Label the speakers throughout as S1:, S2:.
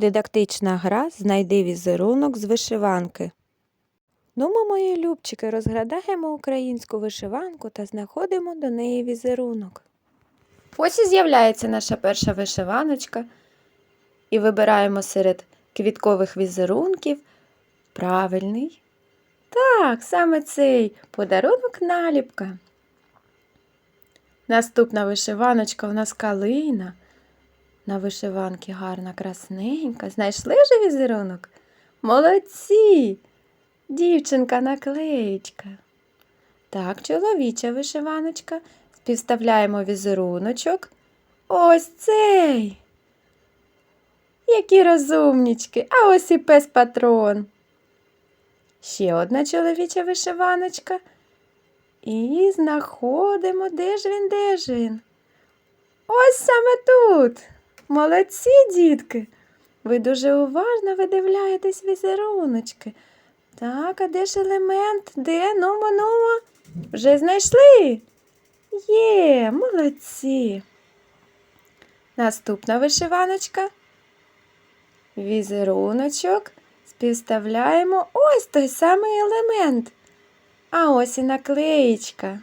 S1: Дидактична гра Знайди візерунок з вишиванки. Ну, ми, мої любчики, розглядаємо українську вишиванку та знаходимо до неї візерунок. Ось і з'являється наша перша вишиваночка. І вибираємо серед квіткових візерунків правильний. Так, саме цей подарунок наліпка. Наступна вишиваночка у нас калина. На вишиванки гарна, красненька. Знайшли вже візерунок? Молодці! Дівчинка наклеєчка. Так, чоловіча вишиваночка. Співставляємо візеруночок. Ось цей. Які розумнічки, а ось і пес патрон. Ще одна чоловіча вишиваночка. І знаходимо, де ж він, де ж він. Ось саме тут. Молодці, дітки. Ви дуже уважно видивляєтесь візеруночки. Так, а де ж елемент? Де? Нумо, нумо. Вже знайшли? Є, молодці. Наступна вишиваночка. Візеруночок. Співставляємо ось той самий елемент. А ось і наклеєчка.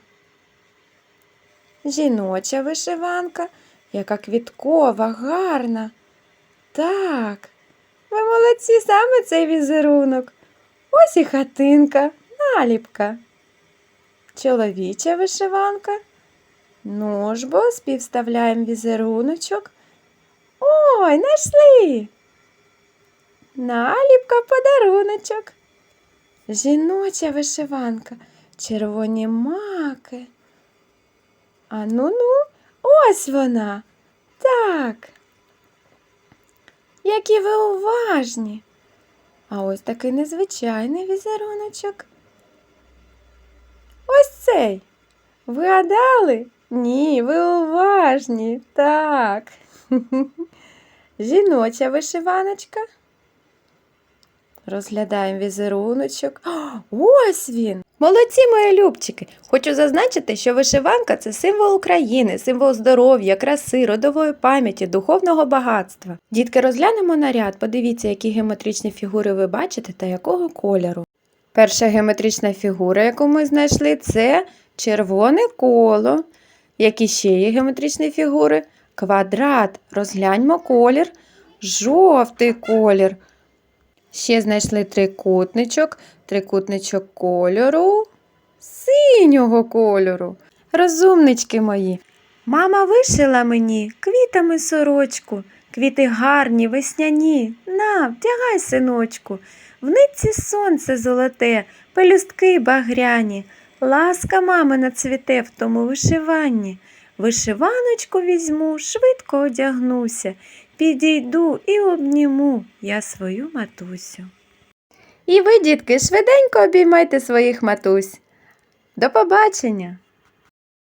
S1: Жіноча вишиванка, яка квіткова, гарна. Так, ви молодці саме цей візерунок. Ось і хатинка, наліпка. Чоловіча вишиванка. Ну ж бо співставляємо візеруночок. Ой, знайшли. Наліпка подаруночок. Жіноча вишиванка, червоні маки. А ну ну, ось вона. Так. Які ви уважні. А ось такий незвичайний візеруночок. Ось цей. Ви гадали? Ні, ви уважні. Так. Жіноча вишиваночка. Розглядаємо візеруночок. Ось він! Молодці, мої любчики! Хочу зазначити, що вишиванка це символ України, символ здоров'я, краси, родової пам'яті, духовного багатства. Дітки, розглянемо наряд, подивіться, які геометричні фігури ви бачите та якого кольору. Перша геометрична фігура, яку ми знайшли, це червоне коло. Які ще є геометричні фігури? Квадрат. Розгляньмо колір, жовтий колір. Ще знайшли трикутничок, трикутничок кольору, синього кольору. Розумнички мої. Мама вишила мені квітами сорочку, квіти гарні, весняні. На, вдягай, синочку. В нитці сонце золоте, пелюстки багряні. Ласка мамина цвіте в тому вишиванні. Вишиваночку візьму, швидко одягнуся, підійду і обніму я свою матусю. І ви, дітки, швиденько обіймайте своїх матусь. До побачення!